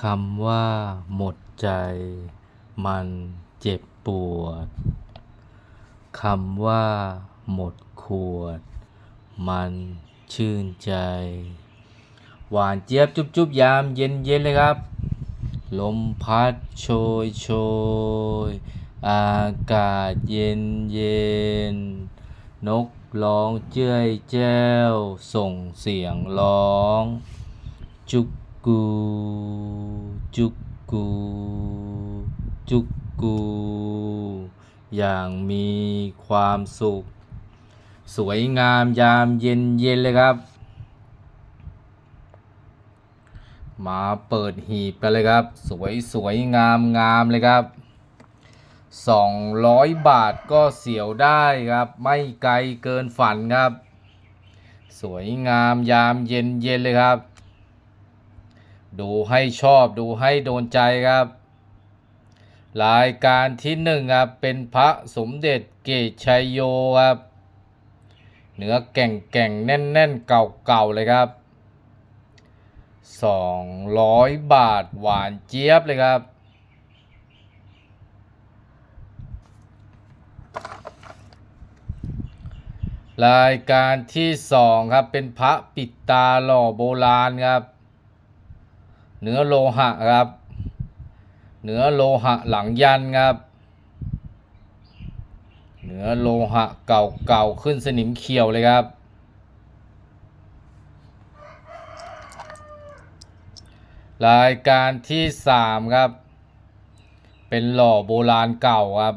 คำว่า หมดใจ มันเจ็บปวด คำว่า หมดขวด มันชื่นใจ หวานเจี๊ยบจุบจุบยามเย็นเย็นเลยครับ ลมพัดโชยโชย อากาศเย็นเย็น นกร้องเจ้ยแจ้ว ส่งเสียงร้อง จุก กูจุกกูจุกกู อย่างมีความสุข สวยงามยามเย็นเย็นเลยครับ มาเปิดหีบกันเลยครับ สวยสวยงามงามเลยครับ 200 บาทก็เสียวได้ครับ ไม่ไกลเกินฝันครับ สวยงามยามเย็นเย็นเลยครับ ดูให้ชอบดูให้โดนใจครับ รายการที่หนึ่งครับเป็นพระสมเด็จเกตชัยโยครับเนื้อแก่งแก่งแน่นแน่นๆเก่าเก่าๆเลยครับ 200 บาทหวานเจี๊ยบเลยครับ รายการที่สองครับเป็นพระปิดตาหล่อโบราณครับ เนื้อโลหะครับเนื้อโลหะหลังยันครับเนื้อโลหะเก่าๆขึ้นสนิมเขียวเลยครับรายการที่สามครับ เป็นหล่อโบราณเก่าครับ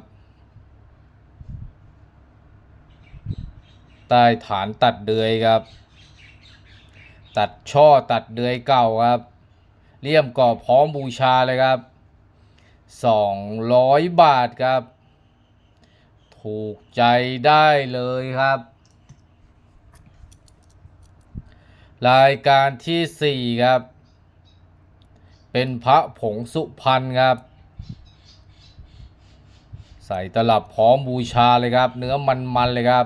ใต้ฐานตัดเดือยครับ ตัดช่อตัดเดือยเก่าครับ เลี่ยมก่อพร้อมบูชาเลยครับ 200 บาทครับ ถูกใจได้เลยครับ รายการที่ 4 ครับ เป็นพระผงสุพรรณครับ ใส่ตลับพร้อมบูชาเลยครับ เนื้อมันๆเลยครับ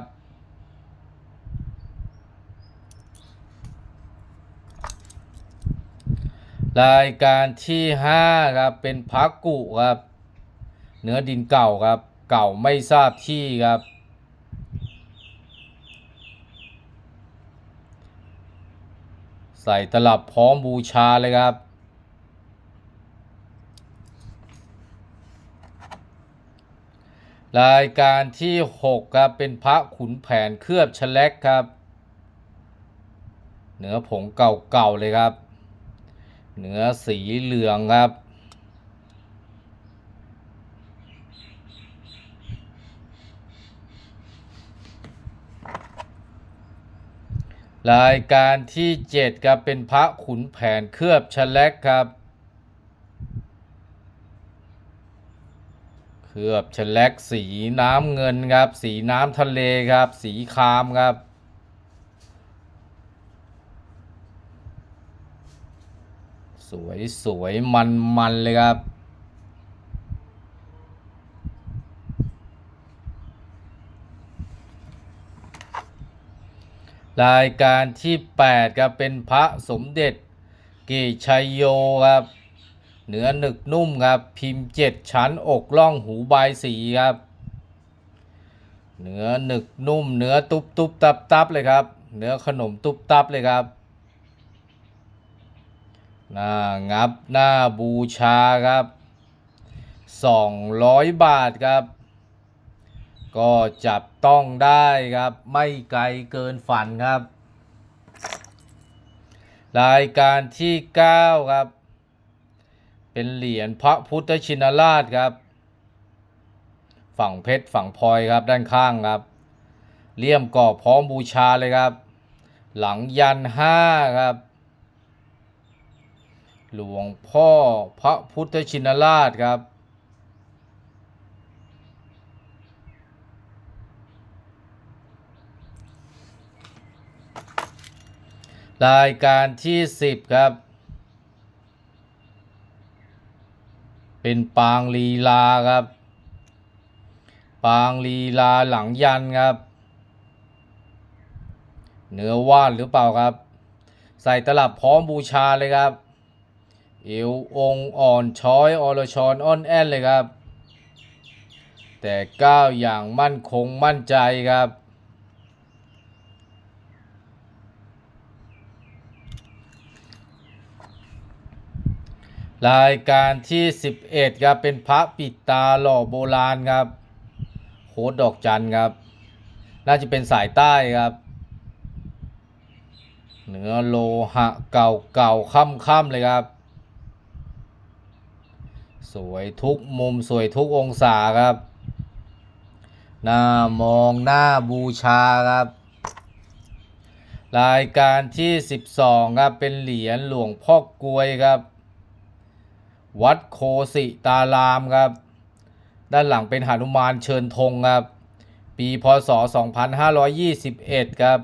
รายการที่5ครับเป็นพักกุครับเนื้อดินเก่าครับ เก่าไม่ทราบที่ครับ ใส่ตลับพร้อมบูชาเลยครับรายการที่ 6 ครับ เป็นพระขุนแผนเคลือบชะแลกครับเนื้อผงเก่าๆเลยครับ เนื้อสีเหลืองครับ รายการที่ 7 ครับ เป็นพระขุนแผนเคลือบชะแลกครับ เคลือบชะแลกสีน้ำเงินครับ สีน้ำทะเลครับ สีคามครับ สวยสวยมันมันเลยครับ รายการที่ 8 ครับเป็นพระสมเด็จเกตชัยโยครับเนื้อหนึกนุ่มครับ พิมพ์เจ็ดชั้นอกล่องหูใบสีครับ เนื้อหนึกนุ่ม เนื้อตุบตุบตับตับเลยครับ เนื้อขนมตุบตับเลยครับ หน้างับหน้าบูชาครับ 200 บาทครับ ก็จับต้องได้ครับ ไม่ไกลเกินฝันครับ รายการที่ 9 ครับ เป็นเหรียญพระพุทธชินราชครับ ฝั่งเพชรฝั่งพลอยครับด้านข้างครับเลี่ยมก่อบพร้อมบูชาเลยครับ หลังยันห้าครับ หลวงพ่อพระพุทธชินราชครับ รายการที่ 10 ครับ เป็นปางลีลาครับ ปางลีลาหลังยันครับ เนื้อว่านหรือเปล่าครับ ใส่ตลับพร้อมบูชาเลยครับ เอวองอ่อนช้อยอรชรอ้อนแอนเลยครับ แต่ก้าวอย่างมั่นคงมั่นใจครับ รายการที่ 11ครับเป็นพระปิดตาหล่อโบราณครับ โคดดอกจันครับ น่าจะเป็นสายใต้ครับเนื้อโลหะเก่าเก่าค่ำๆเลยครับ สวยทุกมุมสวยทุกองศาครับหน้ามองหน้าบูชาครับ รายการที่ 12 ครับ เป็นเหรียญหลวงพ่อกลวยครับ วัดโคสิตารามครับ ด้านหลังเป็นหนุมานเชิญธงครับ ปีพศ 2521 ครับ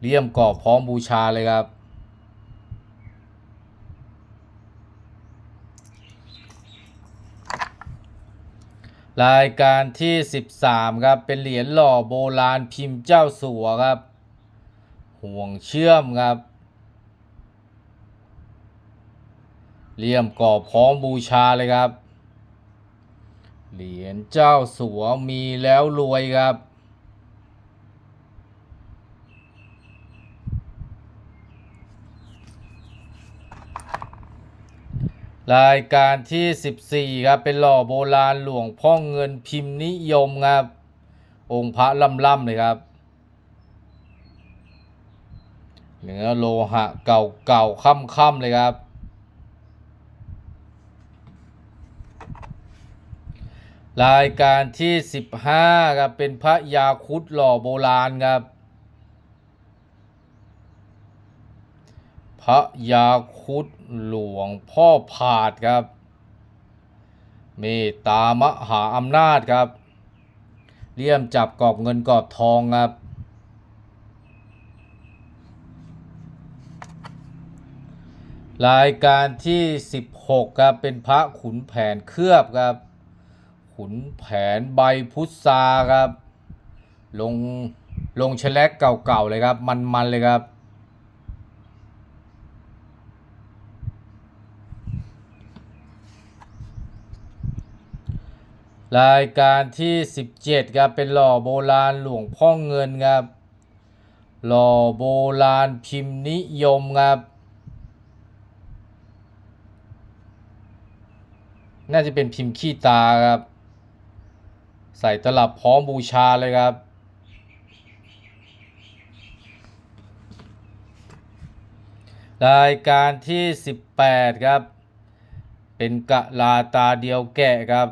เลี่ยมกรอบพร้อมบูชาเลยครับ รายการที่ 13 ครับ เป็นเหรียญหล่อโบราณพิมพ์เจ้าสัวครับ ห่วงเชื่อมครับเลี่ยมกรอบพร้อมบูชาเลยครับ เหรียญเจ้าสัวมีแล้วรวยครับ รายการที่ 14 ครับ เป็นหล่อโบราณหลวงพ่อเงินพิมพ์นิยมครับ องค์พระล่ำๆเลยครับ เนื้อโลหะเก่าๆค่ำๆเลยครับ รายการที่ 15 ครับ เป็นพระยาคุดหล่อโบราณครับ ระยาคุดหลวงพ่อผาดครับ เมตตามหาอำนาจครับเลี่ยมจับกอบเงินกอบทองครับรายการที่ 16 ครับ เป็นพระขุนแผนเคลือบครับ ขุนแผนใบพุทราครับ ลง ลงแฉลกเก่าๆเลยครับ มันๆเลยครับ รายการที่ 17ครับเป็นหล่อโบราณหลวงพ่อเงินครับหล่อโบราณพิมพ์นิยมครับน่าจะเป็นพิมพ์ขี้ตาครับ ใส่ตลับพร้อมบูชาเลยครับ รายการที่ 18 ครับ เป็นกะลาตาเดียวแกะครับ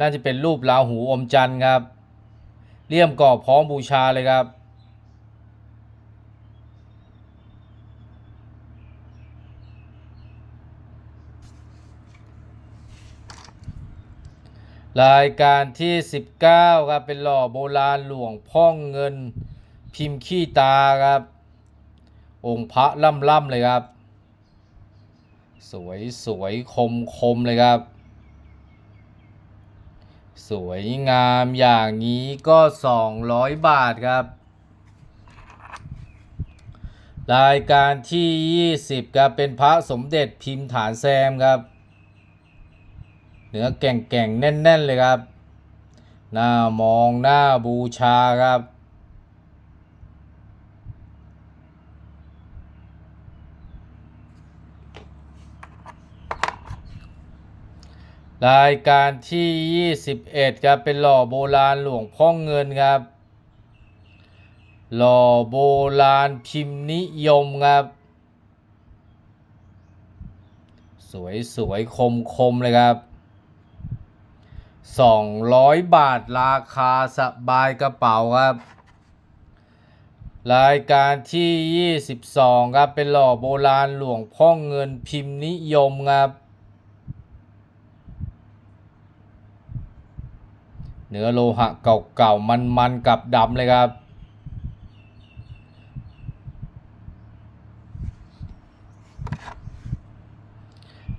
น่าจะเป็นรูปราหูอมจันทร์ครับเลี่ยมกรอบพร้อมบูชาเลยครับ รายการที่ 19 ครับ เป็นหล่อโบราณหลวงพ่องเงินพิมพ์ขี้ตาครับ องค์พระล่ำๆเลยครับ สวยสวยคมคมเลยครับ สวยงามอย่างนี้ก็ 200 บาทครับ รายการที่ 20ครับเป็นพระสมเด็จพิมพ์ฐานแซมครับ เนื้อแก่งแก่งๆแน่น ๆ เลยครับ หน้ามองหน้าบูชาครับ รายการที่ 21ครับเป็นหล่อโบราณหลวงพ่อเงินครับ หล่อโบราณพิมพ์นิยมครับ สวยสวยคมคมเลยครับ 200 บาทราคาสบายกระเป๋าครับ รายการที่ 22 ครับเป็นหล่อโบราณหลวงพ่อเงินพิมพ์นิยมครับ เนื้อโลหะเก่าๆ มันๆ กับดำเลยครับ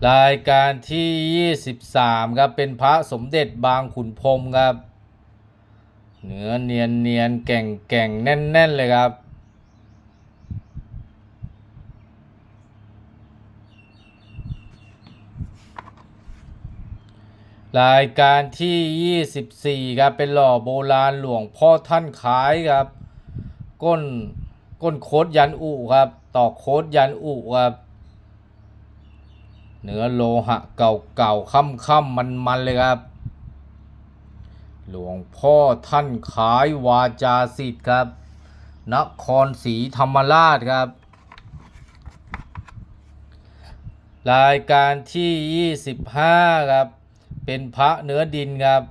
รายการที่ 23 ครับ เป็นพระสมเด็จบางขุนพรมครับ เนื้อเนียนเนียนๆแก่งแก่งๆแน่น ๆ เลยครับ รายการที่ 24ครับเป็นหล่อโบราณหลวงพ่อท่านขายครับ ก้นก้นโคดยันอุครับต่อโคดยันอุครับเนื้อโลหะเก่าๆค่ำๆมันๆเลยครับ หลวงพ่อท่านขายวาจาสิทธิ์ครับ นครศรีธรรมราชครับ รายการที่ 25 ครับ เป็นพระเนื้อดินครับ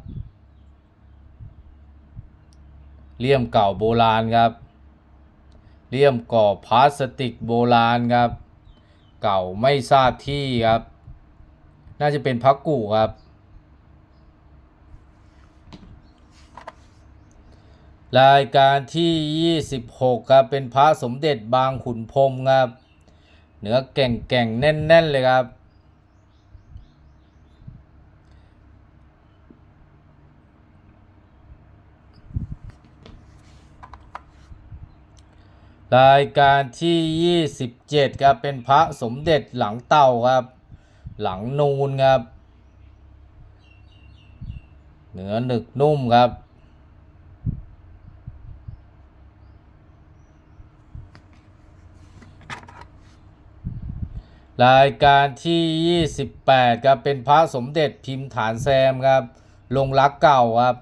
เลี่ยมเก่าโบราณครับ เลี่ยมก่อพลาสติกโบราณครับ เก่าไม่ทราบที่ครับ น่าจะเป็นพระกู่ครับ รายการที่ 26 ครับ เป็นพระสมเด็จบางขุนพรมครับ เนื้อแก่งแก่งๆแน่น ๆ เลยครับ รายการที่ 27 ครับ เป็นพระสมเด็จหลังเต่าครับ หลังนูนครับ เนื้อหนึกนุ่มครับ รายการที่ 28 ครับ เป็นพระสมเด็จพิมพ์ฐานแซมครับ ลงรักเก่าครับ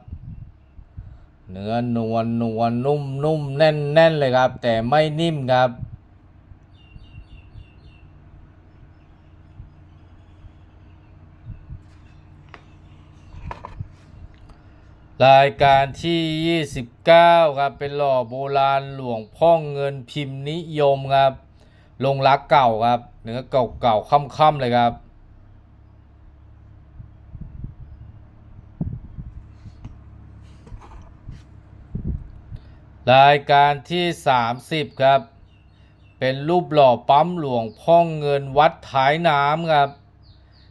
เนื้อนวลนวลนุ่มนุ่มแน่นแน่นเลยครับ แต่ไม่นิ่มครับ รายการที่ 29 ครับ เป็นหล่อโบราณหลวงพ่อเงินพิมพ์นิยมครับ ลงรักเก่าครับ เนื้อเก่าๆค่ำๆเลยครับ รายการที่ 30 ครับ เป็นรูปหล่อปั๊มหลวงพ่องเงินวัดท้ายน้ำครับ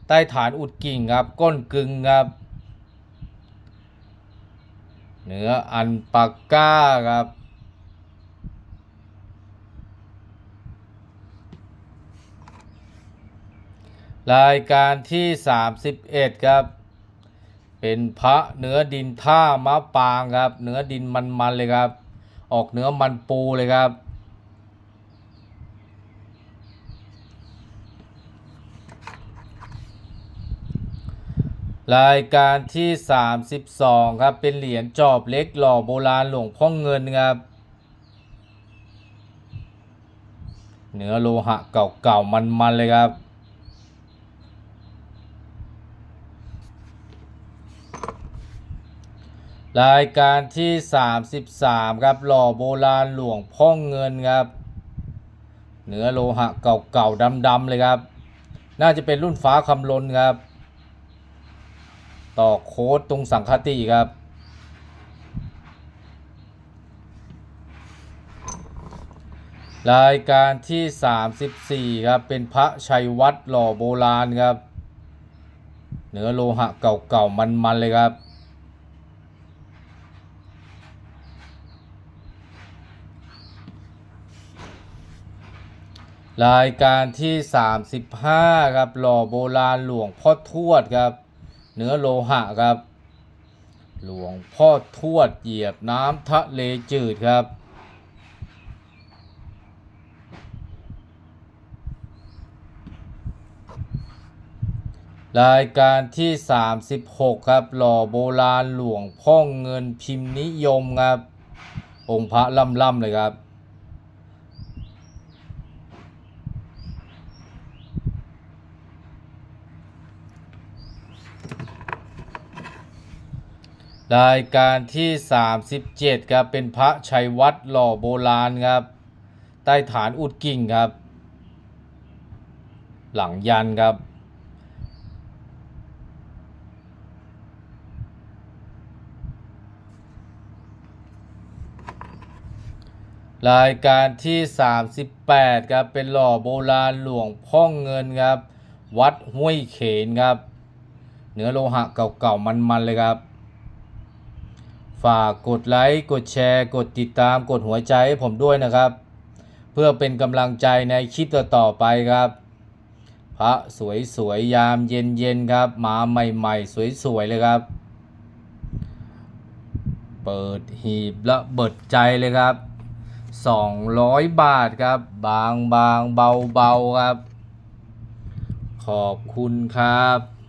ใต้ฐานอุดกิ่งครับ ก้นกึงครับ เนื้ออันปากก้าครับ รายการที่ 31 ครับ เป็นพระเนื้อดินท่ามะปางครับ เนื้อดินมันๆเลยครับ ออกเนื้อมันปูเลยครับ รายการที่ 32 ครับ เป็นเหรียญจอบเล็กหล่อโบราณหลวงพ่อเงินครับเนื้อโลหะเก่าๆมันๆเลยครับ รายการที่ 33 ครับหล่อโบราณหลวงพ่อเงินครับ เนื้อโลหะเก่าๆดำๆเลยครับ น่าจะเป็นรุ่นฟ้าคำลนครับ ต่อโค้ดตรงสังคติครับ รายการที่ 34 ครับ เป็นพระชัยวัดหล่อโบราณครับ เนื้อโลหะเก่าๆมันๆเลยครับ รายการที่ 35 ครับ หล่อโบราณหลวงพ่อทวดครับ เนื้อโลหะครับ หลวงพ่อทวดเหยียบน้ำทะเลจืดครับ รายการที่ 36 ครับ หล่อโบราณหลวงพ่อเงินพิมพ์นิยมครับ องค์พระล่ำๆเลยครับ รายการที่ 37ครับเป็นพระชัยวัดหล่อโบราณครับ ใต้ฐานอุดกิ่งครับ หลังยันครับ รายการที่ 38ครับเป็นหล่อโบราณหลวงพ่อเงินครับ วัดห้วยเขนครับ เนื้อโลหะเก่าๆมันๆเลยครับ ฝากกดไลค์กดแชร์ กดติดตามกดหัวใจให้ผมด้วยนะครับ เพื่อเป็นกำลังใจในคลิปต่อๆไปครับ พระสวยสวยๆยามเย็นเย็นๆครับมาใหม่ๆ สวยๆเลยครับ เปิดหีบและเบิดใจเลยครับ 200 บาทครับ บางบางๆเบาเบาๆครับ ขอบคุณครับ